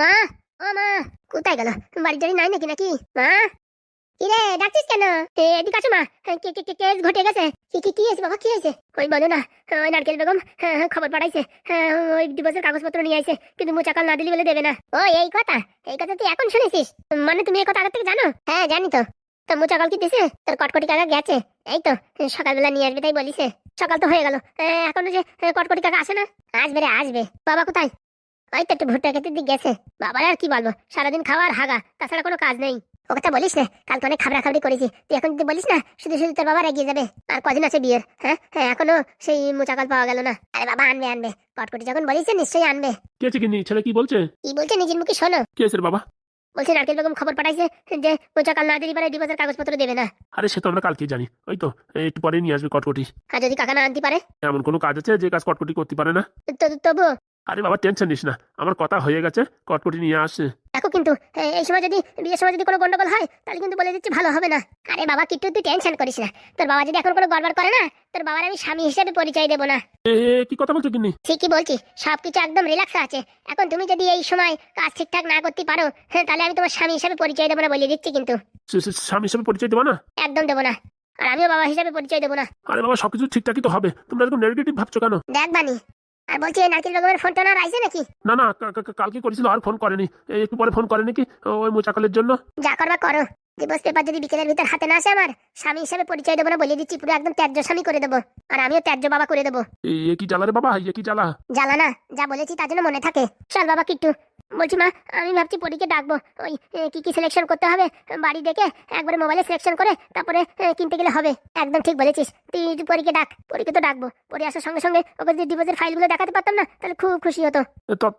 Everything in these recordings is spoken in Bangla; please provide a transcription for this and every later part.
মা ও মা কোথায় গেল? বাড়ি টাড়ি নাই নাকি নাকি? মা? কিরে ডাকছিস কেন? এদিকে আসো মা? কেস ঘটে গেছে? কি কি কি হয়েছে বাবা কি হয়েছে? ওই বলো না ওই নারকেল বেগম হ্যাঁ, হ্যাঁ, খবর পাঠাইছে হ্যাঁ, ওই ডিভোর্সের কাগজপত্র নিয়ে আইছে কিন্তু মোচাকাল না দিলি বলে দেবে না। ও এই কথা এই কথা তুই এখন শুনেছিস? মানে তুমি এই কথা আগে থেকে জানো? হ্যাঁ জানি তো। তো মোচাকাল কি দিছে? তোর কটকটি কাকা গেছে? এই তো সকালবেলা নিয়ে আসবে তাই বলিছে। সকাল তো হয়ে গেল এখনও যে কটকটি কাকা আসে না? আসবে রে আসবে। বাবা কোথায়? ওই তো একটু ভুট্টা খেতে দিক গেছে। বাবার আর কি বলব? সারাদিন খাওয়ার হাগা তাছাড়া কোনো কাজ নেই। ও কথা বলিস না অনেক করেছি। তুই এখন যদি বলিস না শুধু শুধু তোর বাবার এগিয়ে যাবে। আর কদিন আছে বিয়ের হ্যাঁ? হ্যাঁ এখনও সেই মোচাকাল পাওয়া গেল না। আরে বাবা আনবে আনবে। কটকটি যখন বলিস নিশ্চয়ই আনবে। কে আছে কিনি ছেলে কি বলছে? কি বলছে নিজের মুখে শোনো। কে আছে বাবা? বলছে নারকেল বেগম খবর পাঠাইছে যে মোচাকাল না দিলি পারে ডিভোর্সের কাগজপত্র দেবে না। আরে সে তো আমরা কালকে জানি। ওই তো একটু পরে নিয়ে আসবে কটকটি। আর যদি কাকা না আনতে পারে? এমন কোনো কাজ আছে যে কাজ কটকটি করতে পারে না? তো- তবুও আরে বাবা টেনশন নিস না। আমার কথা হয়ে গেছে কটকটি নিয়ে আসছে দেখো কিন্তু এই সময় যদি বিয়ের সময় যদি কোনো গন্ডগোল হয় তাহলে কিন্তু বলে দিচ্ছি ভালো হবে না। আরে বাবা কিট্টু তুই টেনশন করিস না। তোর বাবা যদি এখন কোনো গড়বড় করে না তোর বাবার আমি স্বামী হিসেবে পরিচয় দেবো না। কি কথা বলছো কিন্নি ঠিকই বলছি সবকিছু একদম রিল্যাক্স আছে। এখন তুমি যদি এই সময় কাজ ঠিকঠাক না করতে পারো হ্যাঁ তাহলে আমি তোমার স্বামী হিসেবে পরিচয় দেবো না বলে দিচ্ছি কিন্তু। স্বামী হিসেবে পরিচয় দেবো না? একদম দেবো না। আর আমিও বাবা হিসেবে পরিচয় দেবো না। আরে বাবা সবকিছু ঠিকঠাকই তো হবে। তোমরা এরকম নেগেটিভ ভাবছ কেন? দেখ বানি আর বলছি এই নারকেল ফোন টোনার না আইছে নাকি? না না কা- কা- কা- কালকে করেছিল আর ফোন করেনি। এই একটু পরে ফোন করে নাকি ওই মোচাকলের জন্য। যা করবা করো। ডিভোর্স পেপার যদি বিকেলের ভিতর হাতে না আসে আমার স্বামী হিসেবে পরিচয় দেবো না বলে দিচ্ছি পুরো একদম ত্যায্য স্বামী করে দেবো। আর আমিও ত্যায্য বাবা করে দেবো। এই এ কি জ্বালা রে বাবা? এ কি জ্বালা? জ্বালা না যা বলেছি তার জন্য মনে থাকে। চল বাবা কিট্টু। বলছি মা আমি ভাবছি পরীকে ডাকবো। ওই কি কি সিলেকশন করতে হবে? বাড়ি দেখে একবারে মোবাইলে সিলেকশন করে তারপরে কিনতে গেলে হবে। একদম ঠিক বলেছিস। তুই পরীকে ডাক পরীকে তো ডাকবো। পরে আসার সঙ্গে সঙ্গে ওকে যদি ডিভোর্সের ফাইলগুলো দেখাতে পারতাম না তাহলে খুব খুশি হতো।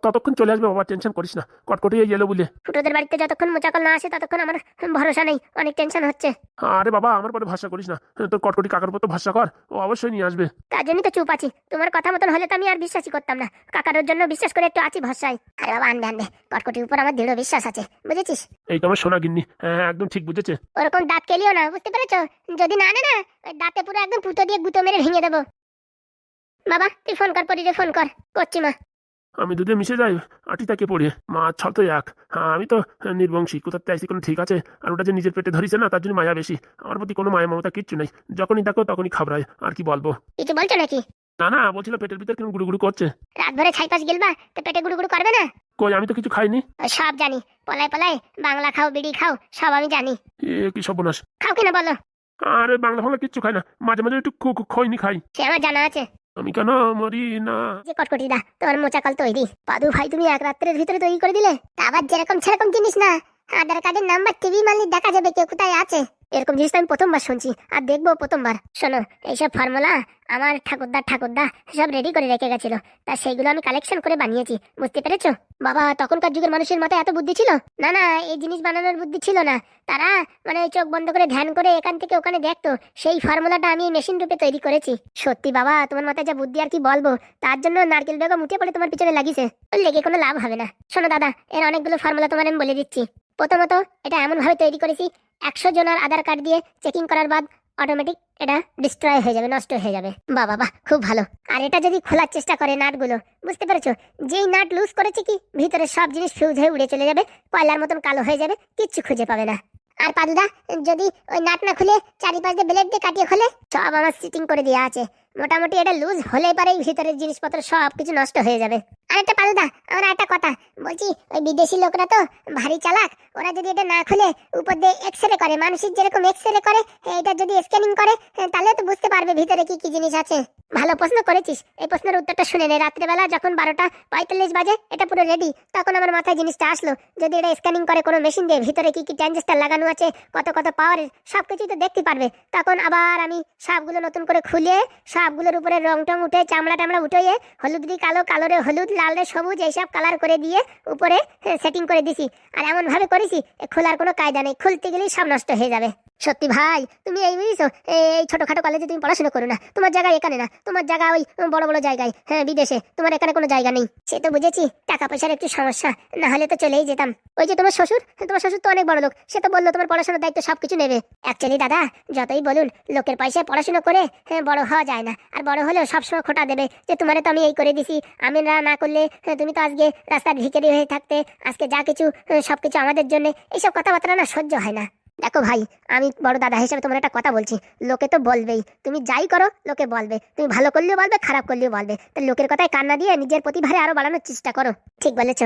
ততক্ষণ চলে আসবে বাবা টেনশন করিস না। কটকটি এই এলো বলে। ফুটোদের বাড়িতে যতক্ষণ মোচাকল না আসে ততক্ষণ আমার ভরসা নেই। অনেক টেনশন হচ্ছে। আরে বাবা আমার পরে ভাষা করিস না। তোর কটকটি কাকার উপর তো ভাষা কর। ও অবশ্যই নিয়ে আসবে। তার জন্যই তো চুপ আছি। তোমার কথা মতন হলে তো আমি আর বিশ্বাসই করতাম না। কাকার জন্য বিশ্বাস করে একটু আছি ভরসায়। আরে বাবা আনবে আনবে কটকটির উপর আমার দৃঢ় বিশ্বাস আছে বুঝেছিস? এই তো আমার সোনা গিন্নি। হ্যাঁ একদম ঠিক বুঝেছে। ওরকম দাঁত কেলিও না বুঝতে পেরেছ? যদি না আনে না ওই দাঁতে পুরো একদম পুতো দিয়ে গুঁতো মেরে ভেঙে দেবো। বাবা তুই ফোন কর পরিরে ফোন কর করছি মা। আমি দুধে মিশে যাই আটি তাকে পড়িয়ে মা ছল তো এক। হ্যাঁ আমি তো নির্বংশী কোথাতে চাইছি কোনো ঠিক আছে? আর ওটা যে নিজের পেটে ধরিছে না তার জন্য মায়া বেশি। আমার প্রতি কোনো মায়া মমতা কিচ্ছু নেই। যখনই দেখো তখনই খাবরায় আর কি বলব? কিছু বলছো নাকি? না না বলছিল পেটের ভিতর কেন গুড়ু গুড়ু করছে। রাত ভরে ছাই পাশ গেলবা? তো পেটে গুড়ু গুড়ু করবে না? কই আমি তো কিছু খাইনি। সব জানি। পলায় পলায় বাংলা খাও বিড়ি খাও সব আমি জানি। এ কি সর্বনাশ। খাও কিনা বলো? আরে বাংলা ফাংলা কিচ্ছু খাই না। মাঝে মাঝে একটু খো- খো- খৈনি খাই। সে আমার জানা আছে। আমি কেন মরি না? যে কটকটি দা তোমার মোচাকাল তৈরি। পাদু ভাই তুমি এক রাত্রের ভিতরে তৈরি করে দিলে। তা আবার যেরকম সেরকম জিনিস না। আধার কার্ডের নাম্বার টিভি মারলে দেখা যাবে কেউ কোথায় আছে। এরকম জিনিস আমি প্রথমবার শুনছি। আর দেখব প্রথমবার। শোনো, এইসব ফর্মুলা আমার ঠাকুরদা ঠাকুরদা সব রেডি করে রেখে গেছিল। তা সেইগুলো আমি কালেকশন করে বানিয়েছি। বুঝতে পেরেছ? বাবা, তখনকার যুগের মানুষের মাথায় এত বুদ্ধি ছিল? না না, এই জিনিস বানানোর বুদ্ধি ছিল না। তারা মানে চোখ বন্ধ করে ধ্যান করে এখান থেকে ওখানে দেখতো। সেই ফর্মুলাটা আমি মেশিন রূপে তৈরি করেছি। সত্যি বাবা, তোমার মাথায় যা বুদ্ধি আর কি বলব, তার জন্য নারকেল বেগম উঠে পড়ে তোমার পিছনে লাগিছে লেগে কোনো লাভ হবে না। শোনো দাদা, এর অনেকগুলো ফর্মুলা তোমার আমি বলে দিচ্ছি। প্রথমত, এটা এমন ভাবে তৈরি করেছি, একশো জনের আধার কার্ড দিয়ে চেকিং করার বাদ অটোমেটিক এটা ডিস্ট্রয় হয়ে যাবে, নষ্ট হয়ে যাবে। বাহ বাবা খুব ভালো। আর এটা যদি খোলার চেষ্টা করে নাটগুলো, বুঝতে পেরেছ? যেই নাট লুজ করেছে কি, ভিতরে সব জিনিস ফিউজ হয়ে উড়ে চলে যাবে, কয়লার মতন কালো হয়ে যাবে, কিচ্ছু খুঁজে পাবে না। আর পাদুদা, যদি ওই নাট না খুলে চারিপাশ দিয়ে ব্লেড দিয়ে কাটিয়ে খোলে, সব আমার সিটিং করে দেওয়া আছে। মোটামুটি এটা লুজ হলেই পারে ভিতরের জিনিসপত্র সব কিছু নষ্ট হয়ে যাবে। আর একটা পালুদা আমার একটা কথা। বলছি, ওই বিদেশি লোকরা তো ভারী চালাক। ওরা যদি এটা না খুলে, উপর দিয়ে এক্স রে করে, মানুষের যেরকম এক্স রে করে এটা যদি স্ক্যানিং করে, তাহলে তো বুঝতে পারবে ভিতরে কি কি জিনিস আছে। ভালো প্রশ্ন করেছিস। এই প্রশ্নের উত্তরটা শুনে নে। রাত্রেবেলা যখন বারোটা পঁয়তাল্লিশ বাজে, এটা পুরো রেডি তখন আমার মাথায় জিনিসটা আসলো যদি এটা স্ক্যানিং করে কোনো মেশিন দিয়ে ভিতরে কি কি ট্রানজিস্টার লাগানো আছে, কত কত পাওয়ারের সব কিছুই তো দেখতে পারবে। তখন আবার আমি সাপগুলো নতুন করে খুলে সাপগুলোর উপরে রং টং উঠে চামড়া টামড়া উঠে হলুদ দিয়ে কালো, কালোরে হলুদ লাল সবুজ এইসব কালার করে দিয়ে উপরে সেটিং করে দিছি। আর এমন ভাবে করেছি খোলার কোনো কায়দা নেই। খুলতে গেলেই সব নষ্ট হয়ে যাবে। সত্যি ভাই, তুমি এই বুঝছ? এই ছোটখাটো কলেজে তুমি পড়াশোনা করো না। তোমার জায়গা এখানে না। তোমার জায়গা ওই বড় বড় জায়গায় হ্যাঁ বিদেশে। তোমার এখানে কোনো জায়গা নেই। সে তো বুঝেছি, টাকা পয়সার একটু সমস্যা। না হলে তো চলেই যেতাম। ওই যে তোমার শ্বশুর তোমার শ্বশুর তো অনেক বড় লোক। সে তো বলল তোমার পড়াশোনার দায়িত্ব সবকিছু নেবে। অ্যাকচুয়ালি দাদা, যতই বলুন, লোকের পয়সায় পড়াশোনা করে হ্যাঁ বড় হওয়া যায় না। আর বড় হলেও সবসময় খোটা দেবে যে তোমারে তো আমি এই করে দিছি। আমি না না করলে হ্যাঁ, তুমি তো আজকে রাস্তার ভিখারি হয়ে থাকতে আজকে যা কিছু হ্যাঁ, সবকিছু আমাদের জন্য এইসব কথাবার্তা না সহ্য হয় না। দেখো ভাই আমি বড় দাদা হিসেবে তোমার একটা কথা বলছি। লোকে তো বলবেই তুমি যাই করো লোকে বলবে। তুমি ভালো করলেও বলবে খারাপ করলেও বলবে। তো লোকের কথায় কান্না দিয়ে নিজের প্রতিভারে আরও বাড়ানোর চেষ্টা করো। ঠিক বলেছ।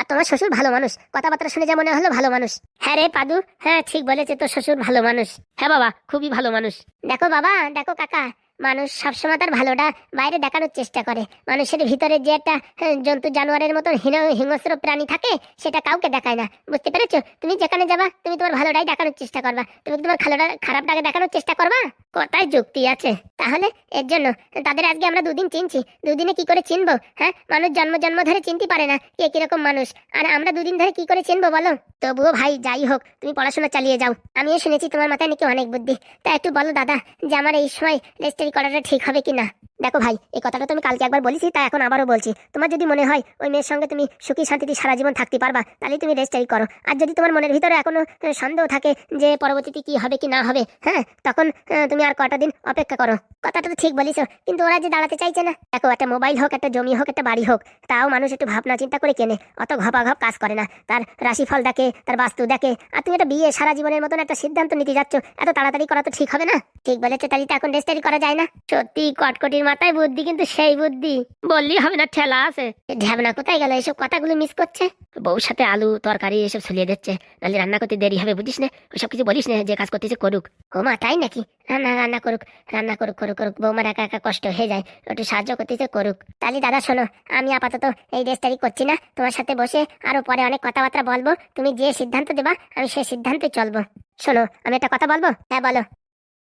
আর তোমার শ্বশুর ভালো মানুষ। কথাবার্তা শুনে যা মনে হলো ভালো মানুষ। হ্যাঁ রে পাদু হ্যাঁ ঠিক বলেছে তোর শ্বশুর ভালো মানুষ। হ্যাঁ বাবা খুবই ভালো মানুষ। দেখো বাবা দেখো কাকা মানুষ সবসময় তার ভালোটা বাইরে দেখানোর চেষ্টা করে। মানুষের ভিতরে যে একটা হ্যাঁ, জন্তু জানোয়ারের মতন হীন হিংস্র প্রাণী থাকে সেটা কাউকে দেখায় না। বুঝতে পেরেছ? তুমি যেখানে যাবা তুমি তোমার ভালোটাই দেখানোর চেষ্টা করবা। তুমি তোমার খারাপটাকে দেখানোর চেষ্টা করবা? কথায় যুক্তি আছে। তাহলে এর জন্য তাদের আজকে আমরা দুদিন চিনছি। দুদিনে কি করে চিনবো হ্যাঁ? মানুষ জন্ম জন্ম ধরে চিনতে পারে না কে কীরকম মানুষ। আর আমরা দুদিন ধরে কি করে চিনবো বলো? তবুও ভাই, যাই হোক, তুমি পড়াশোনা চালিয়ে যাও। আমিও শুনেছি তোমার মাথায় নাকি অনেক বুদ্ধি। তা একটু বলো দাদা, যে আমার এই সময় রেজিস্ট্রি করাটা ঠিক হবে কি না দেখো ভাই, এই কথাটা তুমি কালকে একবার বলেছি তা এখন আবারও বলছি। তোমার যদি মনে হয় ওই মেয়ের সঙ্গে তুমি সুখী শান্তিতে সারা জীবন থাকতে পারবা, তাহলে তুমি রেজিস্ট্রি করো। আর যদি তোমার মনের ভিতরে এখনও সন্দেহ থাকে যে পরবর্তীতে কি হবে কি না হবে হ্যাঁ? তখন তুমি আর কটা দিন অপেক্ষা করো। কথাটা তো ঠিক বলিস কিন্তু ওরা যে দাঁড়াতে চাইছে না। দেখো একটা মোবাইল হোক একটা জমি হোক একটা বাড়ি হোক তাও মানুষ একটু ভাবনা চিন্তা করে কেনে। অত ঘপাঘপ কাজ করে না। তার রাশিফল দেখে তার বাস্তু দেখে আর তুমি একটা বিয়ে সারা জীবনের মতন একটা সিদ্ধান্ত নিতে যাচ্ছ এত তাড়াতাড়ি করা তো ঠিক হবে না? ঠিক বলেছে তাহলে তো এখন রেজিস্ট্রি করা যায় না। সত্যি কটকটির মাথায় বুদ্ধি কিন্তু সেই বুদ্ধি। বললেই হবে না ঠেলা আছে। ঢ্যাবনা কোথায় গেল? এসব কথাগুলো মিস করছে? বউর সাথে আলু তরকারি এসব ছলিয়ে দিচ্ছে। নাহলে রান্না করতে দেরি হবে বুঝিস না? ওইসব কিছু বলিস না যে কাজ করতেছে করুক। ও মা তাই নাকি? রান্না রান্না করুক রান্না করুক করুক করুক। বৌমার একা একা কষ্ট হয়ে যায়, একটু সাহায্য করতেছে করুক। তাহলে দাদা, শোনো, আমি আপাতত এই রেজিস্ট্রি করছি না। তোমার সাথে বসে আরও পরে অনেক কথাবার্তা বলব। তুমি যে সিদ্ধান্ত দেবা, আমি সেই সিদ্ধান্তে চলবো। শোনো, আমি একটা কথা বলব? হ্যাঁ বলো।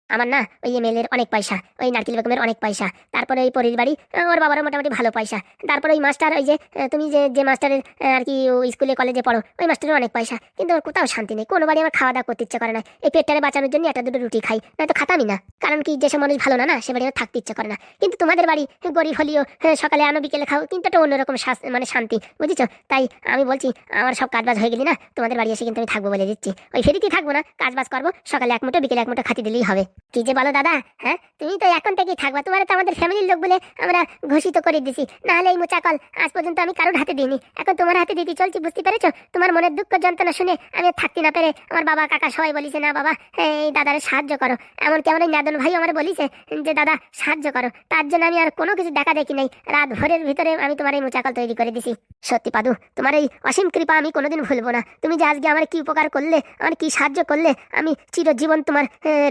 আমার না ওই এমএলএর অনেক পয়সা ওই নারকেল বেগমের অনেক পয়সা তারপরে ওই পরির বাড়ি ওর বাবারও মোটামুটি ভালো পয়সা তারপরে ওই মাস্টার ওই যে তুমি যে যে মাস্টারের আর কি স্কুলে কলেজে পড়ো ওই মাস্টারের অনেক পয়সা কিন্তু ওর কোথাও শান্তি নেই কোনো বাড়ি আমার খাওয়া দাওয়া করতে ইচ্ছে করে না এই পেটটারে বাঁচানোর জন্য একটা দুটো রুটি খাই নয়তো খাতামই না কারণ কি যেসব মানুষ ভালো না না সে বাড়ি থাকতে ইচ্ছে করে না কিন্তু তোমাদের বাড়ি গরিব হলেও হ্যাঁ, সকালে আনো বিকেলে খাও কিন্তু একটা অন্যরকম মানে শান্তি বুঝেছ? তাই আমি বলছি আমার সব কাজবাজ হয়ে গেলি না তোমাদের বাড়ি এসে কিন্তু আমি থাকব বলে দিচ্ছি ওই ফেরিতেই থাকব না কাজবাজ করব সকালে এক মুঠো বিকেলে এক মুঠো খাতি দিলেই হবে। কি যে বলো দাদা হ্যাঁ? তুমি তো এখন থেকেই থাকবা তোমার তো আমাদের ফ্যামিলির লোক বলে আমরা ঘোষিত করে দিছি। নাহলে এই মোচাকল আজ পর্যন্ত আমি কারোর হাতে দিইনি। এখন তোমার হাতে দিতে চলছি, বুঝতে পেরেছ? তোমার মনের দুঃখ যন্ত্রণা শুনে আমি থাকতে না পেরে আমার বাবা কাকা সবাই বলিছে, না বাবা, এই দাদারে সাহায্য করো। এমনকি আমার ওই নাদন ভাই আমার বলিছে যে, দাদা, সাহায্য করো। তার জন্য আমি আর কোনো কিছু দেখা দেখি নাই। রাত ভোরের ভিতরে আমি তোমার এই মোচাকল তৈরি করে দিছি। সত্যি পাদু, তোমার এই অসীম কৃপা আমি কোনোদিন ভুলবো না। তুমি যে আজকে আমার কি উপকার করলে, আমার কি সাহায্য করলে, আমি চিরজীবন তোমার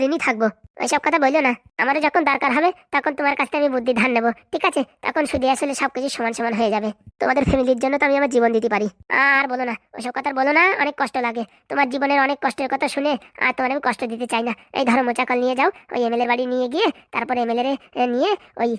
ঋণী থাকব। ওইসব কথা বলল না। আমার যখন দরকার হবে, তখন তোমার কাছ থেকে আমি বুদ্ধি ধান নেব, ঠিক আছে? তখন শুধু আসলে সবকিছু সমান সমান হয়ে যাবে। তোমাদের ফ্যামিলির জন্য তো আমি আমার জীবন দিতে পারি। আর বলো না ওইসব কথা বলো না, অনেক কষ্ট লাগে। তোমার জীবনের অনেক কষ্টের কথা শুনে আর তোমার আমি কষ্ট দিতে চাই না। এই ধরো মোচাকল নিয়ে যাও, ওই এমএলএর বাড়ি নিয়ে গিয়ে, তারপরে এমএলএ নিয়ে ওই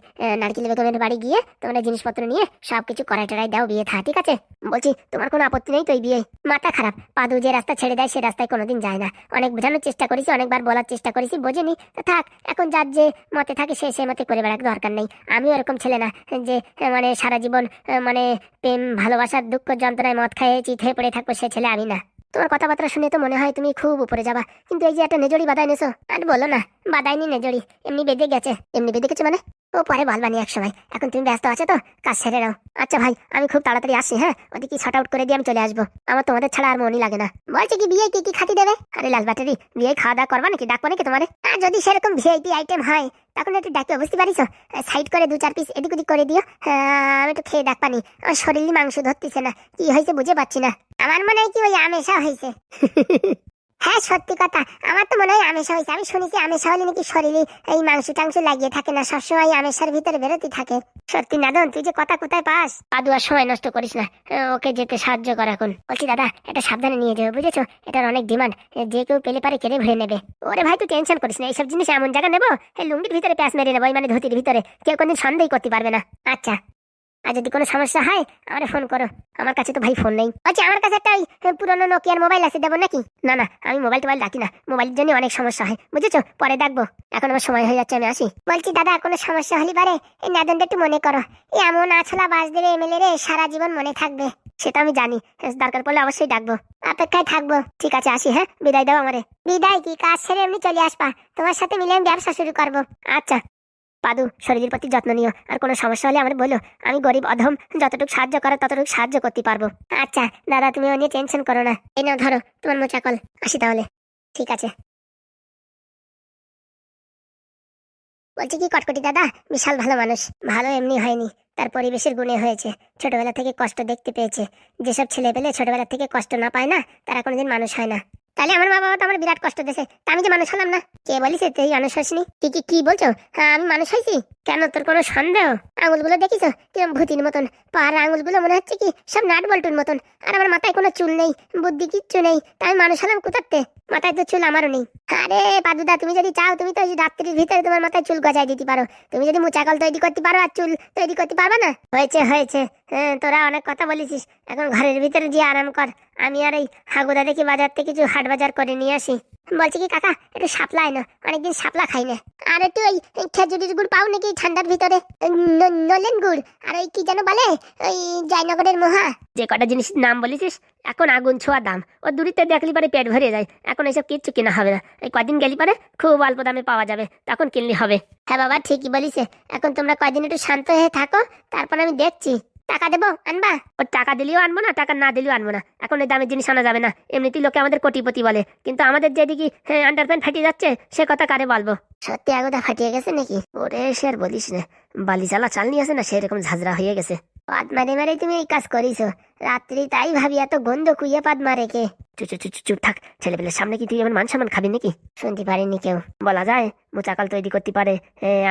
নারকেল বেগমের বাড়ি গিয়ে তোমরা জিনিসপত্র নিয়ে সব কিছু করাই টরাই দাও, বিয়ে থা, ঠিক আছে? বলছি, তোমার কোনো আপত্তি নেই তো এই বিয়ে মাথা খারাপ। পাদু যে রাস্তা ছেড়ে দেয়, সে রাস্তায় কোনোদিন যায় না। অনেক বোঝানোর চেষ্টা করেছি, অনেকবার বলার চেষ্টা করেছি, বোঝেনি। তো থাক, এখন যার যে মতে থাকে সে সে মতে করে বেড়াক, দরকার নেই। আমিও এরকম ছেলে না, যে মানে সারা জীবন মানে প্রেম, ভালোবাসার দুঃখ যন্ত্রণায় মদ খাইয়ে চিঠে পড়ে থাকব সে ছেলে আমি না। তোমার কথাবার্তা শুনে তো মনে হয় তুমি খুব উপরে যাবা। কিন্তু এই যে একটা নেজড়ি বাদায় নেছো আর বলো না। বাদায়নি নেজড়ি এমনি বেঁধে গেছে এমনি বেঁধে গেছে মানে? ও পরে বলবানি এক সময় এখন তুমি ব্যস্ত আছো তো কাজ সেরে নাও। আচ্ছা ভাই আমি খুব তাড়াতাড়ি আসি হ্যাঁ? ওদিকে শর্ট আউট করে দিয়ে আমি চলে আসব। আমার তোমাদের ছাড়া আর মনই লাগে না। বলছে কি বিয়ে কি কি খাতি দেবে? আরে লাল ব্যাটারি বিয়ে খাওয়া দাওয়া করবা নাকি? ডাকবো নাকি তোমার? যদি সেরকম ভিআইপি আইটেম হয় তখন একটু ডাকবে বুঝতে পারিস সাইড করে দু চার পিস এদিক ওদিক করে দিও। হ্যাঁ, আমি একটু খেয়ে ডাক পানি আমার শরীরে মাংস ধরতেছে না। কি হয়েছে বুঝে পাচ্ছি না। আমার মনে হয় কি ওই আমেশা হয়েছে। হ্যাঁ সত্যি কথা। আমার তো মনে হয় আমেশা হয়েছে। আমি শুনেছি আমেশা হলে নাকি শরীরে এই মাংস টাংস লাগিয়ে থাকে না, সবসময় আমেশার ভিতরে বেরোতে থাকে। সত্যি নাদন, তুই যে কথা কোথায় পাস? আদু আর সময় নষ্ট করিস না। ওকে যেতে সাহায্য কর এখন। বলছি, দাদা, এটা সাবধানে নিয়ে যাবে বুঝেছ? এটার অনেক ডিমান্ড। যে কেউ পেলে পারে কেড়ে ভরে নেবে। ওরে ভাই, তুই টেনশন করিস না। এইসব জিনিস এমন জায়গা নেব? এই লুঙ্গির ভিতরে প্যাঁচ মেরে নেব মানে ধুতির ভিতরে। কেউ কোনদিন সন্দেহ করতে পারবে না। আচ্ছা। আর যদি কোনো সমস্যা হয়, আমার ফোন করো। আমার কাছে তো ভাই ফোন নেই। আচ্ছা আমার কাছে একটা ওই পুরোনো নোকিয়ার মোবাইল আছে, দেবো নাকি? না না, আমি মোবাইল টোবাইল রাখি না। মোবাইলের জন্য অনেক সমস্যা হয়, বুঝেছ? পরে ডাকবো এখন আমার সময় হয়ে যাচ্ছে, আমি আসি। বলছি, দাদা, কোনো সমস্যা হলে পারে? এই নাদনটা একটু মনে করো। এই এমন আছলা বাস দেবে এমএলএ রে, সারা জীবন মনে থাকবে। সেটা আমি জানি দরকার পড়লে অবশ্যই ডাকবো। অপেক্ষায় থাকব। ঠিক আছে, আসি হ্যাঁ? বিদায় দাও আমারে। বিদায় কি? কাজ ছেড়ে এমনি চলে আসবা। তোমার সাথে মিলে আমি ব্যবসা শুরু করব। আচ্ছা। পাদু, শরীরের প্রতি যত্ন নিও। আর কোনো সমস্যা হলে আমার বলো। আমি গরিব, অধম, যতটুকু সাহায্য করো, ততটুকু সাহায্য করতে পারব। আচ্ছা দাদা, তুমি ও নিয়ে টেনশন করো না। এই নাও, ধরো, তোমার মোচা কল। আসি তাহলে। ঠিক আছে। বলছি কি, কটকটি দাদা? বিশাল ভালো মানুষ। ভালো এমনি হয়নি। তার পরিবেশের গুণে হয়েছে। ছোটবেলা থেকে কষ্ট দেখতে পেয়েছে। যেসব ছেলে পেলে ছোটবেলা থেকে কষ্ট না পায় না, তারা কোনোদিন মানুষ হয় না। তাহলে আমার মা বাবা তো আমার বিরাট কষ্ট দিয়েছে। তা আমি যে মানুষ হলাম না। কে বলিস তুই মানুষ হসনি? কি কি কি বলছো? হ্যাঁ আমি মানুষ হয়েছি। কেন তোর কোনো সন্দেহ? আঙুলগুলো দেখিস? কিরম ভূতির মতন। পাহাড় আঙুলগুলো মনে হচ্ছে কি সব নাট বল্টুর মতন। আর আমার মাথায় কোনো চুল নেই, বুদ্ধি কিচ্ছু নেই, তাই মানুষ হলাম কোথাতে মাথায় তো চুল আমারও নেই। আরে পাদুদা, তুমি যদি চাও, তুমি তো ওই রাত্রির ভিতরে তোমার মাথায় চুল গজায় দিতে পারো। তুমি যদি মুচাকল তৈরি করতে পারো আর চুল তৈরি করতে পারবে না? হয়েছে হয়েছে। হ্যাঁ তোরা অনেক কথা বলেছিস। এখন ঘরের ভিতরে গিয়ে আরাম কর। আমি আর এই হাগুদা দেখি বাজার থেকে কিছু হাট বাজার করে নিয়ে আসি। বলছি কি কাকা একটু সাপলাই না অনেকদিন সাপলা খাই না আর একটু ওই খেজুরির গুড় পাও নাকি ঠান্ডার ভিতরে? নলেন গুড় আর ওই কি যেন বলে ওই জয়নগরের মহা। যে কটা জিনিস নাম বলেছিস এখন আগুন ছোঁয়া দাম। ও দূরিতে দেখলি পরে পেট ভরে যায় এখন এইসব কিচ্ছু কেনা হবে না। এই কদিন গেলি পরে খুব অল্প দামে পাওয়া যাবে তখন কিনলে হবে। হ্যাঁ বাবা ঠিকই বলিস এখন তোমরা কয়দিন একটু শান্ত হয়ে থাকো তারপর আমি দেখছি। টাকা দেবো আনবা? ও টাকা দিলেও আনব না টাকা না দিলেও আনব না। এখন ওই দামের জিনিস আনা যাবে না। এমনিতেই লোকে আমাদের কোটিপতি বলে। কিন্তু আমাদের যেদিকে হ্যাঁ আন্ডারপ্যান্ট ফাটিয়ে যাচ্ছে সে কথা কারে বলব? সত্যি আগোদা ফাটিয়ে গেছে নাকি? ওরে সে আর বলিস না। বালি চালা চাল নিয়ে আসে না সেরকম ঝাঁঝরা হয়ে গেছে। পাদ মারে মারে তুমি এই কাজ করিস রাত্রি তাই ভাবি এত গন্ধ কুইয়ে পাদ মারে কে চুপ চুপ চুপ থাক, ছেলেপেলের সামনে কি তুই এমন মান সম্মান খাবি নাকি? শুনতে পারিনি কেউ। বলা যায়, মোচাকাল তৈরি করতে পারে।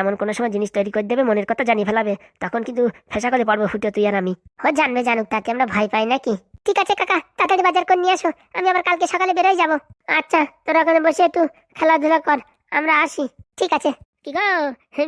এমন কোনো সময় জিনিস তৈরি করে দেবে, মনের কথা জানি ফেলাবে। তখন কিন্তু ফেসা করে পারব ফুটে তুই আর আমি। ও জানবে জানুক তাকে আমরা ভয় পাই নাকি? ঠিক আছে কাকা, তাড়াতাড়ি বাজার করে নিয়ে আসো। আমি আবার কালকে সকালে বেরোয় যাব। আচ্ছা তোরা ওখানে বসে একটু খেলাধুলা কর, আমরা আসি। ঠিক আছে। কি গো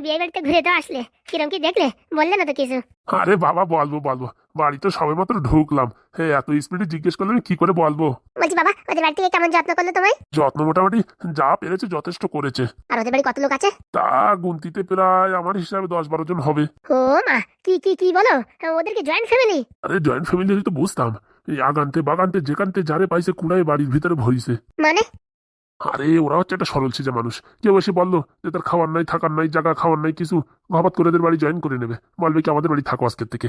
বিয়ে বাড়িতে ঘুরে তো আসলে। কিরম কি দেখলে? বললে না তো কিছু। আরে বাবা বলব বলব। বাড়ি তো সবে মাত্র ঢুকলাম। হে এত স্পিডে জিজ্ঞেস করলে আমি কি করে বলব? বলছি বাবা ওদের বাড়ি থেকে কেমন যত্ন করল তোমায়? যত্ন মোটামুটি যা পেরেছে যথেষ্ট করেছে। আর ওদের বাড়ি কত লোক আছে? তা গুনতিতে প্রায় আমার হিসাবে দশ বারো জন হবে। ও মা কি কি কি বলো? ওদেরকে জয়েন্ট ফ্যামিলি আরে জয়েন্ট ফ্যামিলি তো বুঝতাম। এই আগানতে বাগানতে যেখানতে যারে পাইছে কুড়াই বাড়ির ভিতরে ভরিছে। মানে? আরে ওরা হচ্ছে একটা সরল ছিজা মানুষ। কেউ এসে বলল যে তার খাওয়ার নাই থাকার নাই জায়গা খাওয়ার নাই কিছু হঠাৎ করে ওদের বাড়ি জয়েন করে নেবে। বলবে কি আমাদের বাড়ি থাকো আজকের থেকে।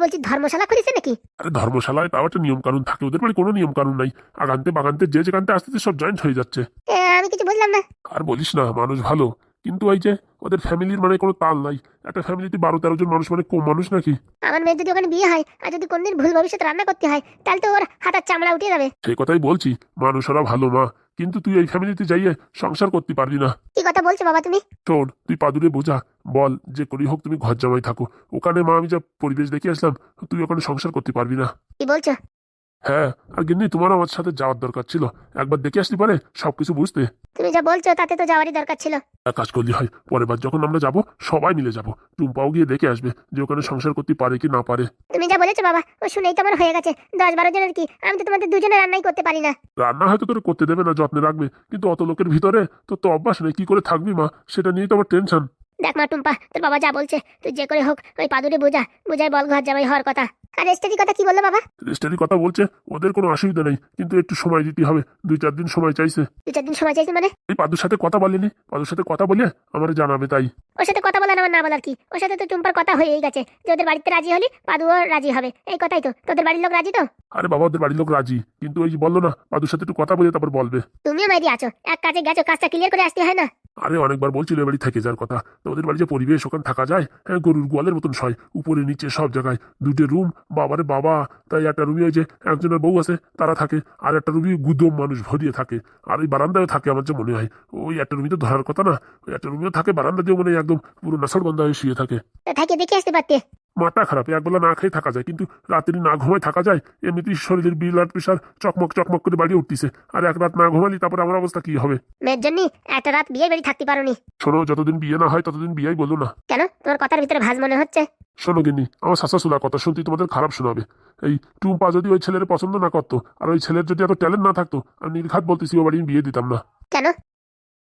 বলছি ধর্মশালা করেছে নাকি? আরে ধর্মশালায় তাও একটা নিয়ম কানুন থাকে ওদের বাড়ি কোনো নিয়ম কানুন নাই। আগানতে বাগানতে যে যেখানতে আসতেছে সব জয়েন্ট হয়ে যাচ্ছে। আমি কিছু বুঝলাম না। আর বলিস না মানুষ ভালো। কিন্তু ওই যে ওদের ফ্যামিলির মানে কোনো তাল নাই। একটা ফ্যামিলিতে বারো তেরো জন মানুষ মানে কম মানুষ নাকি? আমার মেয়ের যদি ওখানে বিয়ে হয় আর যদি কোনদিন ভুল ভবিষ্যতে রান্না করতে হয় তাহলে তো ওর হাতার চামড়া উঠে যাবে। সেই কথাই বলছি মানুষ ওরা ভালো মা। কিন্তু তুই এই ফ্যামিলিতে যাইয়ে সংসার করতে পারবি না। কি কথা বলছো বাবা তুমি? শোন তুই পাদুরে বোঝা বল যে করি হোক তুমি ঘর জামাই থাকো। ওখানে মা আমি যা পরিবেশ দেখে আসলাম তুই ওখানে সংসার করতে পারবি না। কি বলছো? হ্যাঁ আর গিন্নি তোমারও আমার সাথে যাওয়ার দরকার ছিল। একবার দেখে আসতে পারে সবকিছু বুঝতে। তুমি যা বলছো তাতে তো যাওয়ারই দরকার ছিল। এক কাজ করলে হয় পরের বার যখন আমরা যাব সবাই মিলে যাব। টুম্পাও গিয়ে দেখে আসবে যে ওখানে সংসার করতে পারে কি না পারে। তুমি যা বলেছ বাবা ও শুনেই তো আমার হয়ে গেছে। দশ বারো জনের কি? আমি তো তোমাদের দুজনে রান্নাই করতে পারি না। রান্না হয়তো তোর করতে দেবে না যত্নে রাখবে। কিন্তু অত লোকের ভিতরে তোর তো অভ্যাস নেই কি করে থাকবি মা? সেটা নিয়ে তো আমার টেনশন দেখ মা টুম্পা তোর বাবা যা বলছে তুই যে করে হোক ওই পাদুরে বোঝা বোঝায় বল ঘর জামাই হওয়ার কথা। আর রেস্টেরি কথা কি বলল বাবা? রেস্টারি কথা বলছে ওদের কোনো অসুবিধা নেই কিন্তু একটু সময় দিতে হবে দুই চার দিন সময় চাইছে। দু চার দিন সময় চাইছে মানে? এই পাদুর সাথে কথা বলেনি পাদুর সাথে কথা বলে আমার জানাবে তাই। ওর সাথে কথা বলার আমার না বলার কি? ওর সাথে তো টুম্পার কথা হয়েই গেছে যে ওদের বাড়িতে রাজি হলি পাদুও রাজি হবে। এই কথাই তো তোদের বাড়ির লোক রাজি তো? আরে বাবা ওদের বাড়ির লোক রাজি কিন্তু ওই বলল না পাদুর সাথে একটু কথা বলে তারপর বলবে। তুমিও মাইরি আছো এক কাজে গেছো কাজটা ক্লিয়ার করে আসতে হয় না? আরে অনেকবার বলছিল বাড়ি থেকে যাওয়ার কথা। তোমাদের বাড়ি যে পরিবেশ ওখানে থাকা যায়? হ্যাঁ গরুর গোয়ালের মতন সয়। উপরে, নিচে, সব জায়গায়। দুটো রুম, বাবারে বাবা। তাই একটা রুমে যে একজনের বউ আছে, তারা থাকে। আর একটা রুমে গুদম মানুষ ভরিয়ে থাকে। আর ওই বারান্দায় থাকে আমার যে মনে হয়। ওই একটা রুমে তো ধরার কথা না। ওই একটা রুমেও থাকে, বারান্দা দিয়ে মনে হয় একদম পুরো নাসর বন্ধ হয়ে শুয়ে থাকে। থাকে, দেখে আসতে পারতে। মাথা খারাপ একবেলা না খেয়ে থাকা যায় কিন্তু রাত্রি না ঘুমায় থাকা যায় এমনিতেই শরীরের ব্লাড প্রেশার চকমক চকমক করে বাড়ি উঠতেছে আর এক রাত না ঘুমালি তারপর আমার অবস্থা কি হবে? মেয়ের জন্য একটা রাত বিয়ে বাড়ি থাকতে পারোনি। শোনো যতদিন বিয়ে না হয় ততদিন বিয়েই বলো না। কেন? তোমার কথার ভিতরে ভাজ মনে হচ্ছে? শোনো গিন্নি আমার শাসা সুলা কথা শুনতে তোমাদের খারাপ শোনাবে। এই টুম্পা যদি ওই ছেলের পছন্দ না করতো আর ওই ছেলের যদি এত ট্যালেন্ট না থাকতো আমি নির্ঘাত বলতেছি ও বাড়ি বিয়ে দিতাম না। কেন?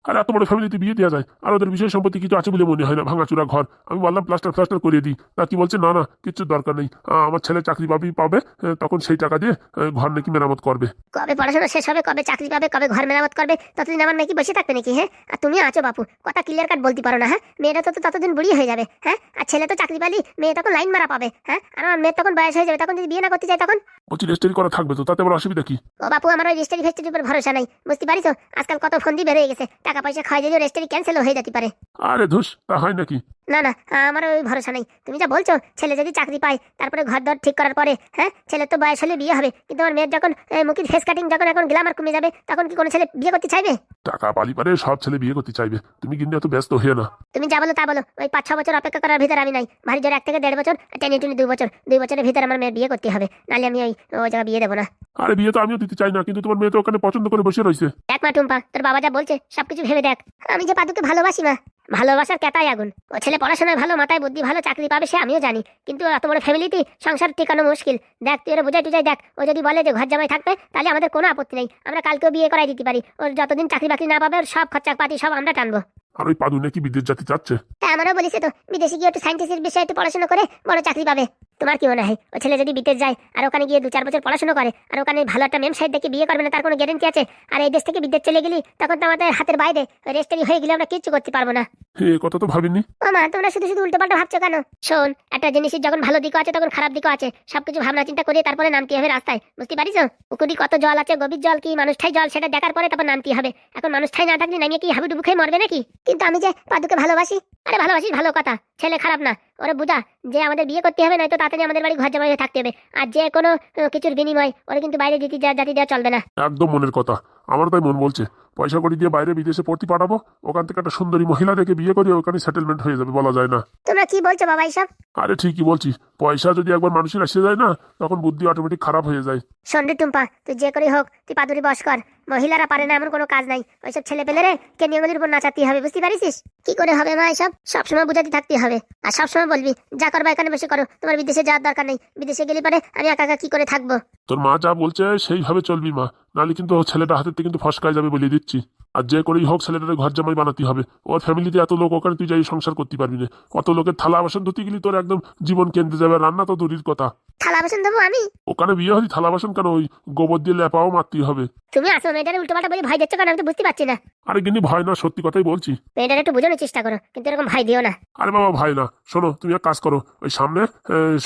আর এত বড় ফ্যামিলিতে বিয়ে দেওয়া যায়, আর ওদের বিষয় সম্পত্তি কিছু আছে বলে মনে হয় না, ভাঙাচুরা ঘর। আমি বললাম প্লাস্টার প্লাস্টার করে দিই। তা কি বলছে? না না কিচ্ছু দরকার নেই। আমার ছেলে চাকরি পাবি পাবে তখন সেই টাকা দিয়ে ঘর নাকি মেরামত করবে। কবে পড়াশোনা শেষ হবে, কবে চাকরি পাবে, কবে ঘর মেরামত করবে, ততদিন আমার নাকি বসে থাকবে নাকি হ্যাঁ? আর তুমি আছো বাপু, কথা ক্লিয়ার কাট বলতে পারো না হ্যাঁ? মেয়েটা তো ততদিন বুড়ি হয়ে যাবে হ্যাঁ? আর ছেলে তো চাকরি পালি, মেয়ে তখন লাইন মারা পাবে হ্যাঁ? আর আমার মেয়ের তখন বয়স হয়ে যাবে, তখন যদি বিয়ে না করতে চাই তখন? বলছি রেজিস্ট্রি করা থাকবে তো তাতে আমার অসুবিধা কি? ও বাপু আমার ওই রেজিস্ট্রি ফেস্টারির উপর ভরসা নাই। বুঝতে পারিস আজকাল কত ফোন দিয়ে বেড়ে গেছে। টাকা পয়সা খাওয়া দিলেও রেস্টারি ক্যান্সেল হয়ে যেতে পারে। আরে ধুস তা হয় নাকি? না না আমার ওই ভরসা নেই। তুমি যা বলছো ছেলে যদি চাকরি পায় তারপরে ঘর দর ঠিক করার পরে হ্যাঁ ছেলে তো বয়স হলে বিয়ে হবে। কিন্তু আমার মেয়ের যখন মুখের ফেস কাটিং যখন এখন গ্লামার কমে যাবে তখন কি কোনো ছেলে বিয়ে করতে চাইবে? টাকা পালি পারে সব ছেলে বিয়ে করতে চাইবে। তুমি কিন্তু এত ব্যস্ত হয়ে না। তুমি যা বলো তা বলো। ওই পাঁচ ছ বছর অপেক্ষা করার ভিতরে আমি নাই। ভারী জোর এক থেকে দেড় বছর টেনে টুনি দুই বছর। দুই বছরের ভিতরে আমার মেয়ের বিয়ে করতে হবে। নাহলে আমি ওই ওই জায়গায় বিয়ে দেবো না। আরে বিয়ে তো আমিও দিতে চাই না কিন্তু তোমার মেয়ে তো ওখানে পছন্দ করে বসে রয়েছে। দেখ মা টুম্পা তোর বাবা যা বলছে সবকিছু ভেবে দেখ। আমি যে পাদুকে ভালোবাসি মা। ভালোবাসার কেতাই আগুন। ও ছেলে পড়াশোনায় ভালো, মাথায় বুদ্ধি ভালো, চাকরি পাবে সে, আমিও জানি। কিন্তু এত বড় ফ্যামিলিতে সংসার টিকানো মুশকিল। দেখ, তুই ওরা বোঝাই টুজাই দেখ, ও যদি বলে যে ঘর জামাই থাকবে, তাহলে আমাদের কোনো আপত্তি নেই। আমরা কালকেও বিয়ে করাই দিতে পারি। ওর যতদিন চাকরি বাকরি না পাবে, ওর সব খরচাপাতি সব আমরা টানবো। আর ওই পাদু নাকি বিদেশ জাতি চাচ্ছে তা আমারও বলিস তো বিদেশে গিয়ে একটু সায়েন্টিস্টের বিষয়ে একটু পড়াশোনা করে বড় চাকরি পাবে। তোমার কি মনে হয়? ও ছেলে যদি বিদেশ যায় আর ওখানে গিয়ে দু চার বছর পড়াশোনা করে আর ওখানে ভালো একটা মেম সাইড দেখে বিয়ে করবে না তার কোনো গ্যারেন্টি আছে? আর এই দেশ থেকে বিদেশ চলে গেলি তখন তো আমাদের হাতের বাইরে রেস্টারি হয়ে গেলে আমরা কিচ্ছু করতে পারব না। হে এ কথা তো ভাবিনি। ও মা তোমরা শুধু শুধু উল্টো পাল্টা ভাবছ কেন? শোন একটা জিনিসের যখন ভালো দিকও আছে তখন খারাপ দিকও আছে। সবকিছু ভাবনা চিন্তা করে তারপরে নামতে হবে রাস্তায়। বুঝতে পারিস? পুকুরি কত জল আছে গভীর জল কি মানুষটাই জল সেটা দেখার পরে তারপর নামতে হবে। এখন মানুষটাই না থাকলে নামিয়ে কি হাবুডুবু খেয়ে মরবে নাকি? কিন্তু আমি যে পাদুকে ভালোবাসি আরে ভালোবাসি ভালো কথা ছেলে খারাপ না। ওরে বুঝা যে আমাদের বিয়ে করতে হবে নয়তো তাড়াতাড়ি আমাদের বাড়ি ঘর জামাই হয়ে থাকতে হবে। আর যে কোনো কিছুর বিনিময় ওরে কিন্তু বাইরে দিতে যা জাতি দেওয়া চলবে না। একদম মনের কথা আমার তাই মন বলছে। পয়সা করে দিয়ে বাইরে বিদেশে পড়তে পাঠাবো ওখান থেকে একটা সুন্দরী মহিলা দেখে বিয়ে করে ওখানে সেটেলমেন্ট হয়ে যাবে বলা যায় না। তোমরা কি বলছো বাবা এইসব? আরে ঠিকই বলছি পয়সা যদি একবার মানুষের এসে যায় না তখন বুদ্ধি অটোমেটিক খারাপ হয়ে যায়। সন্ডে টুম্পা তুই যে করেই হোক তুই পাদুরি বস কর। মহিলারা পারে না, এমন কোনো কাজ নাই। ওইসব ছেলে পেলে রে কে নিয়মের উপর নাচাতে হবে, বুঝতে পারিস কি করে হবে মা এসব? সবসময় বুঝাতে থাকতে হবে। আর সবসময় বলবি, যা করবা এখানে বসে করো, তোমার বিদেশে যাওয়ার দরকার নেই। বিদেশে গেলে পরে আমি একা একা কি করে থাকব? তোর মা যা বলছে সেইভাবে চলবি মা। নাহলে কিন্তু ছেলেটা হাতের থেকে কিন্তু ফসকায় যাবে বলে দিচ্ছি। আর যে করেই হোক ছেলেটার ঘর জামাই বানাতে হবে। ওর ফ্যামিলিতে এত লোক ওখানে তুই যাই সংসার করতে পারবি না। কত লোকের থালা বাসন ধুতে গেলি তোর একদম জীবন কেন্দ্রে যাবে রান্না তো দূরের কথা। থালা বাসন দেবো আমি? ওখানে বিয়ে হলি থালা বাসন কেন? ওই গোবর দিয়ে লেপাও মারতেই হবে। তুমি আসো মেয়েটার উল্টো পাল্টা বলে ভয় দিচ্ছ কেন? আমি তো বুঝতে পারছি না। আরে কিন্তু ভয় না সত্যি কথাই বলছি। মেয়েটার একটু বোঝানোর চেষ্টা করো কিন্তু এরকম ভয় দিও না। আরে বাবা ভাই না। শোনো তুমি এক কাজ করো। ওই সামনে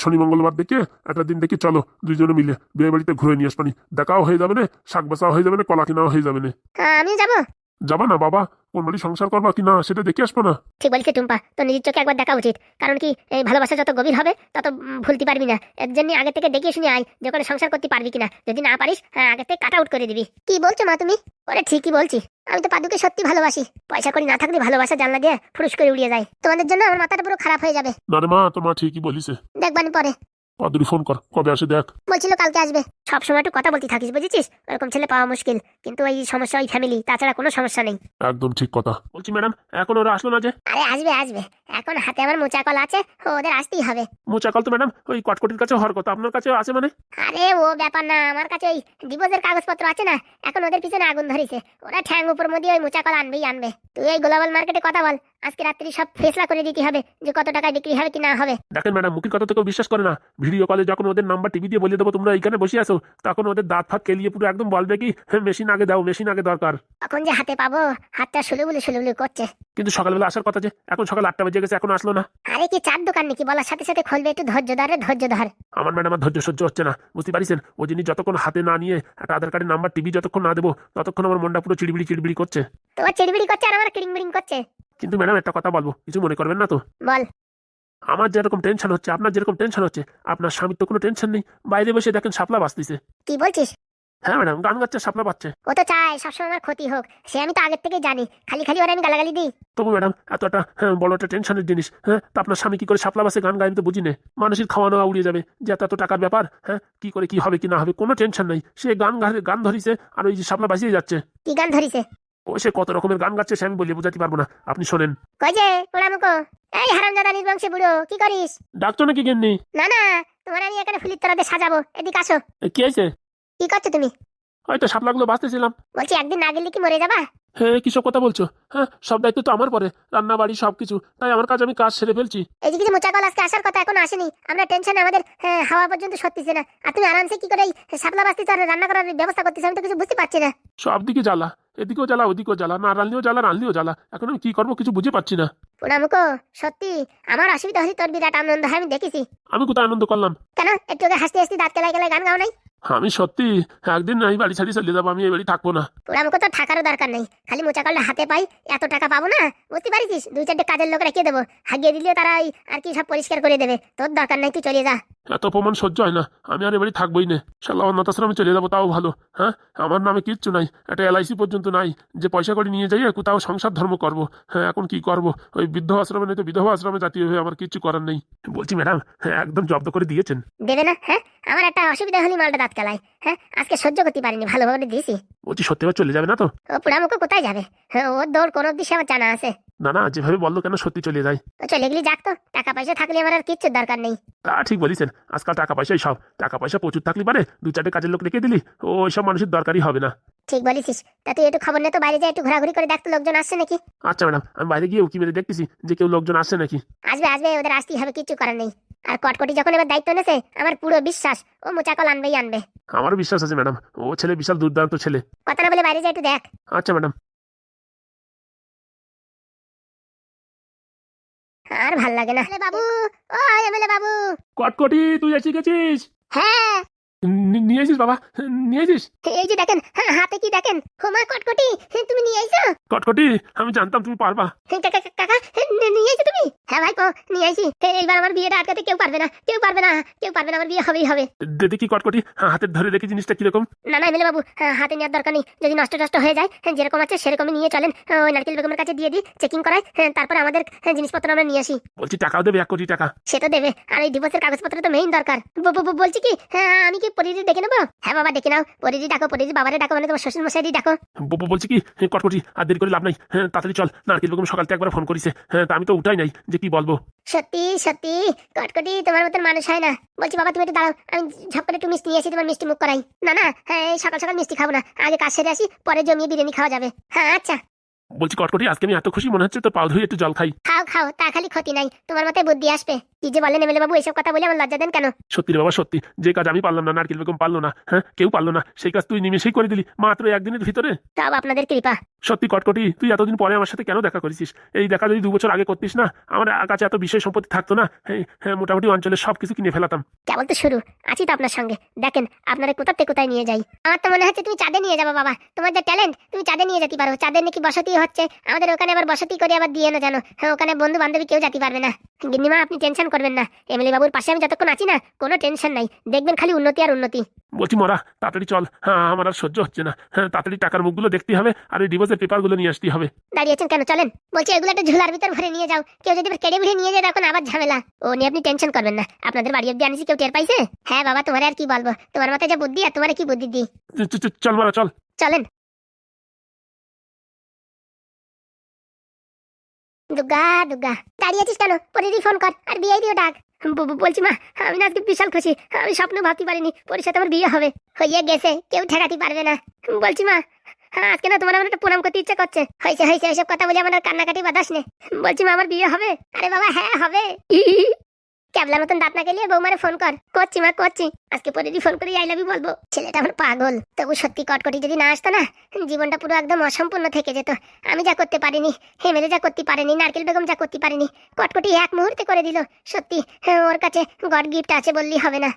শনি মঙ্গলবার দেখে একটা দিন দেখি চলো দুইজনে মিলে। বিয়ে বাড়িতে ঘুরে নিয়ে আসবানি। দেখাও হয়ে যাবে না শাক বেচাও হয়ে যাবে না কলা কিনাও হয়ে যাবে না। আমিও যাব। যাবা না বাবা। কোন বাড়ি সংসার করবা কি না সেটা দেখে আসব না। ঠিক বলছে টুম্পা তো নিজের চোখে একবার দেখা উচিত। কারণ কি এই ভালোবাসা যত গভীর হবে তত ভুলতে পারবি না। এর জন্য আগে থেকে দেখে শুনে আয় যে ওখানে সংসার করতে পারবি কিনা। যদি না পারিস হ্যাঁ আগে থেকে কাট আউট করে দিবি। কি বলছো মা তুমি? ওরে ঠিকই বলছি। আমি তো পাদুকে সত্যি ভালোবাসি। পয়সা করি না থাকলে ভালোবাসা জানলা দিয়ে ফুরুস করে উড়িয়ে যায়। তোমাদের জন্য আমার মাথাটা পুরো খারাপ হয়ে যাবে। না রে মা মা ঠিকই বলিছে। দেখবানি পরে। পাদুরি ফোন কর কবে আসে দেখ। বলছিল কালকে আসবে। সব সময় একটু কথা বলতে থাকিস বুঝেছিস? ওরকম ছেলে পাওয়া মুশকিল। কিন্তু ওই সমস্যা ওই ফ্যামিলি তাছাড়া কোনো সমস্যা নেই। একদম ঠিক কথা। বলছি ম্যাডাম এখন ওরা আসলো না যে? আরে আসবে আসবে। এখন হাতে আমার মোচা কল আছে ওদের আসতেই হবে। মোচাকল তো ম্যাডাম ওই কটকটির কাছে হওয়ার কথা। আপনার কাছে আছে মানে? আরে ও ব্যাপার না আমার কাছে ওই ডিভোর্সের কাগজপত্র আছে না। এখন ওদের পিছনে আগুন ধরেছে। ওরা ঠ্যাং উপর মধ্যে ওই মোচা কল আনবেই আনবে। তুই ওই গ্লোবাল মার্কেটে কথা বল। আজকে রাত্রি সব ফেসলা করে দিতে হবে যে কত টাকায় বিক্রি হবে কি না হবে। দেখেন ম্যাডাম মুখের কথা তো কেউ বিশ্বাস করে না। ভিডিও কলে যখন ওদের নাম্বার টিভি দিয়ে বলে দেবো তোমরা এইখানে বসে আসো তখন ওদের দাঁত ফাঁক কেলিয়ে পুরো একদম বলবে কি মেশিন আগে দাও মেশিন আগে দরকার। এখন যে হাতে পাবো হাতটা সুলুবুলু সুলুবুলু করছে। কিন্তু সকালবেলা আসার কথা যে এখন সকাল আটটা বেজে গেছে এখন আসলো না। আরে কি চার দোকান নাকি? বলার সাথে সাথে খুলবে একটু ধৈর্য ধরে ধৈর্য ধর। আমার ম্যাডাম আর ধৈর্য সহ্য হচ্ছে না বুঝতে পারিছেন? ও জিনিস যতক্ষণ হাতে না নিয়ে একটা আধার কার্ডের নাম্বার টিভি যতক্ষণ না দেবো ততক্ষণ আমার মনটা পুরো চিড়বিড়ি চিড়বিড়ি করছে। তোমার চিড়বিড়ি করছে আর আমার কিড়িং বিড়িং করছে? কিন্তু ম্যাডাম একটা কথা বলব কিছু মনে করবেন না তো? বল। আমার যেরকম টেনশন হচ্ছে আপনার যেরকম টেনশন হচ্ছে আপনার স্বামীর তো কোনো টেনশন নেই। বাইরে বসে দেখেন শাপলা বাঁচতেছে। কি বলছিস? হ্যাঁ ম্যাডাম গান গাচ্ছে শাপলা পাচ্ছে ও তো চায় সবসময় আমার ক্ষতি হোক। সে আমি তো আগের থেকেই জানি। খালি খালি ওরা আমি গালাগালি দিই। তবু ম্যাডাম এত একটা হ্যাঁ, বড় একটা টেনশনের জিনিস হ্যাঁ তা আপনার স্বামী কি করে শাপলা বাসে গান গায় আমি তো বুঝি না। মানুষের খাওয়া দাওয়া উড়িয়ে যাবে। যে এত এত টাকার ব্যাপার হ্যাঁ কি করে কি হবে কি না হবে কোনো টেনশন নেই। সে গান গান ধরিছে আর ওই যে শাপলা বাজিয়ে যাচ্ছে। কি গান ধরিছে? ও সে কত রকমের গান গাচ্ছে সে আমি বলে বোঝাতে পারব না। আপনি শোনেন। কই যে পোড়ামুখো? এই হারামজাদা নির্বংশী বুড়ো কি করিস? ডাক্তার নাকি গেননি? না না তোমার আমি এখানে ফুলির তরাতে সাজাবো এদিকে আসো। এ, কি আছে কি করছ তুমি? হয়তো সাপলাগুলো বাঁচতেছিলাম। বলছি একদিন না গেলে কি মরে যাবা? হ্যাঁ কিসব কথা বলছো? হ্যাঁ সব দায়িত্ব তো আমার পরে রান্না বাড়ি সবকিছু। তাই আমার কাজ আমি কাজ সেরে ফেলছি। এই যে কিছু মোচাকল আজকে আসার কথা এখন আসেনি। আমরা টেনশন আমাদের হ্যাঁ, হাওয়া পর্যন্ত সত্যিছে না। আর তুমি আরামসে কি করে এই শাপলা বাস্তিতে আর রান্না করার ব্যবস্থা করতেছ আমি তো কিছু বুঝতে পারছি না। সব দিকে জ্বালা। এদিকেও জ্বালা ওদিকেও জ্বালা। না রানলেও জ্বালা রানলেও জ্বালা। এখন আমি কি করব কিছু বুঝে পাচ্ছি না। পুনামুকো সত্যি আমার অসুবিধা হলে তোর বিরাট আনন্দ হয় আমি দেখেছি। আমি কোথায় আনন্দ করলাম? কেন একটু আগে হাসতে হাসতে দাঁত কেলাই কেলাই গান গাও নাই? আমি সত্যি একদিন এই বাড়ি ছাড়ি চলে যাব আমি এই বাড়ি থাকব না। পুরামুকো তো থাকারও দরকার নেই। খালি মোচাকলটা হাতে পাই এত টাকা পাবো না? বুঝতে পারিস দুই চারটে কাজের লোক রেখে দেবো। হাগিয়ে দিলেও তারা আর কি সব পরিষ্কার করে দেবে। তোর দরকার নাই তুই চলে যা। এত অপমান সহ্য হয় না। আমি আর এ বাড়ি থাকবোই না। শালা অন্যতার আমি চলে যাব তাও ভালো। হ্যাঁ? আমার নামে কিচ্ছু নাই। একটা এলআইসি পর্যন্ত নাই। যে পয়সা করে নিয়ে যাই কোথাও সংসার ধর্ম করব। হ্যাঁ এখন কি করব? ওই বৃদ্ধ আশ্রমে নেই তো বিধবা আশ্রমে জাতীয় হয়ে আমার কিচ্ছু করার নেই। বলছি ম্যাডাম হ্যাঁ একদম জব্দ করে দিয়েছেন। দেবে না হ্যাঁ? আমার একটা অসুবিধা হলে মালটা হ্যাঁ? আজকে সহ্য করতে পারিনি ভালোভাবে দিয়েছি। বলছি সত্যি এবার চলে যাবে না তো? ও কোথায় যাবে? হ্যাঁ ওর দৌড় কোনো দিশে আমার জানা আছে। না না যেভাবে বলল কেন সত্যি চলে যায়? তো চলে গেলি যাক তো। টাকা পয়সা থাকলে আমার আর কিচ্ছু দরকার নেই। তা ঠিক বলেছেন আজকাল টাকা পয়সাই সব। টাকা পয়সা প্রচুর থাকলে পারে দু চারটে কাজের লোক রেখে দিলি ও সব মানুষের দরকারই হবে না। ঠিক বলেছিস। তা তুই একটু খবর নে তো বাইরে যাই একটু ঘোরাঘুরি করে দেখ তো লোকজন আসছে নাকি? আচ্ছা ম্যাডাম আমি বাইরে গিয়ে উকি মেরে দেখতেছি যে কেউ লোকজন আসছে নাকি? আসবে আসবে ওদের আসতেই হবে কিচ্ছু করার নেই। আর কটকটি যখন এবার দায়িত্ব নেছে আমার পুরো বিশ্বাস ও মোচাকল আনবেই আনবে। আমারও বিশ্বাস আছে ম্যাডাম। ও ছেলে বিশাল দুর্দান্ত ছেলে। কথা না বলে বাইরে যাই একটু দেখ। আচ্ছা ম্যাডাম। আর ভালো লাগে না। বাবু ও এমএলএ বাবু। কটকটি তুই এসে গেছিস? হ্যাঁ। নিয়ে বাবা? নিয়ে এই যে দেখেন হাতে কি দেখেন? হোমা কটকটি তুমি নিয়ে আইছো কটকটি আমি জানতাম তুমি পারবা। কাকা নিয়ে আইছো তুমি? হ্যাঁ ভাই নিয়ে আইছি এইবার আমার বিয়েটা আটকাতে কেউ পারবে না কেউ পারবে না কেউ পারবে না আমার বিয়ে হবেই হবে। দেখি কটকটি হাতে ধরে দেখি জিনিসটা কীরকম। না না এমএলএ বাবু হাতে নেওয়ার দরকার নেই যদি নষ্ট টষ্ট হয়ে যায় হ্যাঁ, যেরকম আছে সেরকমই নিয়ে চলেন ওই নারকেল বেগমের কাছে দিয়ে দিই চেকিং করায় হ্যাঁ, তারপর আমাদের হ্যাঁ, জিনিসপত্র আমরা নিয়ে আসি। বলছি টাকাও দেবে এক কোটি টাকা। সে তো দেবে আর এই ডিভোর্সের কাগজপত্র তো মেইন দরকার। বলছি কি হ্যাঁ আমি কি পরিদি ডেকে নেব? হ্যাঁ বাবা ডেকে নাও। পরিদি ডাকো পরিদি বাবারে ডাকো মানে তোমার শ্বশুর মশাই ডাকো। ব- ব- বলছি কি কটকটি আর দেরি করে লাভ নাই। হ্যাঁ তাড়াতাড়ি চল। নারকেল বেগম সকাল থেকে একবার ফোন করিছে। হ্যাঁ তা আমি তো উঠাই নাই যে কি বলব? সত্যি সত্যি। কটকটি তোমার মতন মানুষ হয় না। বলছি বাবা তুমি একটু দাঁড়াও। আমি ঝপ করে একটু মিষ্টি নিয়ে আসি তোমার মিষ্টি মুখ করাই। না না হ্যাঁ এই সকাল সকাল মিষ্টি খাব না। আগে কাজ সেরে আসি পরে জমিয়ে বিরিয়ানি খাওয়া যাবে। হ্যাঁ আচ্ছা। বলছি কটকটি আজকে আমি এত খুশি মনে হচ্ছে তোর পাও ধুয়ে একটু জল খাই। খাও খাও তা খালি ক্ষতি নাই। তোমার মাথায় বুদ্ধি আসবে। কি যে বলেন এমএলএ বাবু এসব কথা বলে আমার লজ্জা দেন কেন? সত্যি রে বাবা সত্যি। যে কাজ আমি পারলাম না নারকেল বেগম পারল না হ্যাঁ? কেউ পারল না। সেই কাজ তুই নিমেষেই করে দিলি মাত্র একদিনের ভিতরে? সব আপনাদের কৃপা। সত্যি কটকটি তুই এতদিন পরে আমার সাথে কেন দেখা করেছিস? এই দেখা যদি দু বছর আগে করতিস না আমার কাছে এত বিষয় সম্পত্তি থাকতো না। হ্যাঁ মোটামুটি অঞ্চলের সব কিছু কিনে ফেলাতাম। কেবল তো শুরু। আছি তো আপনার সঙ্গে। দেখেন আপনারা কোথাতে কোথায় নিয়ে যাই? আমার তো মনে হচ্ছে তুমি চাঁদে নিয়ে যাব বাবা। তোমার যে ট্যালেন্ট তুমি চাঁদে নিয়ে যেতে পারো। চাঁদের নাকি বসতি হচ্ছে আমাদের ওখানে আবার বসতি করে আবার দিয়ে না জানো। হ্যাঁ ওখানে বন্ধু বান্ধবী কেউ যেতে পারবে না। গিন্নিমা আপনি টেনশন করবেন না। এমএলএ বাবুর পাশে আমি যতক্ষণ আছি না কোনো টেনশন নাই। দেখবেন খালি উন্নতি আর উন্নতি। বলছি মরা তাড়াতাড়ি চল। হ্যাঁ আমার আর সহ্য হচ্ছে না। হ্যাঁ তাড়াতাড়ি টাকার মুখগুলো দেখতে হবে আর এই ডিভোর্সের পেপারগুলো নিয়ে আসতে হবে। দাঁড়িয়েছেন কেন? চলেন। বলছি এগুলো একটা ঝুলার ভিতর ভরে নিয়ে যাও। কেউ যদি কেড়ে ভরে নিয়ে যায় তখন আবার ঝামেলা। ও নিয়ে আপনি টেনশন করবেন না। আপনাদের বাড়ি অব্দি আনিছি কেউ টের পাইছে? হ্যাঁ বাবা তোমার আর কি বলব? তোমার মাথায় যা বুদ্ধি আর তোমার কি বুদ্ধি চ- চল মারা চল। চলেন। দুর্গা দুর্গা দাঁড়িয়ে আছিস কেন? পরিদি ফোন কর আর বিয়ে দিও ডাক। বলছি মা, আমি না আজকে বিশাল খুশি। আমি স্বপ্ন ভাবতে পারিনি পরের সাথে আমার বিয়ে হবে। হইয়া গেছে, কেউ ঠেকাতে পারবে না। বলছি মা হ্যাঁ আজকে না তোমার আমার একটা প্রণাম করতে ইচ্ছা করছে। হয়েছে হয়েছে ওইসব কথা বলে আমার কান্নাকাটি বাদাস নে। বলছি মা, আমার বিয়ে হবে? আরে বাবা হ্যাঁ হবে। ক্যাবলার মতন দাঁত না গেলে বৌমারে ফোন কর। করছি মা করছি। আজকে পরেরই ফোন করে আই বলব। ছেলেটা আমার পাগল। তবু সত্যি কটকটি যদি না আসতো না জীবনটা পুরো একদম অসম্পূর্ণ থেকে যেত। আমি যা করতে পারিনি হেমেলে যা করতে পারিনি নারকেল বেগম যা করতে পারিনি কটকটি এক মুহূর্তে করে দিল। সত্যি হ্যাঁ, ওর কাছে গড গিফট আছে বললি হবে না।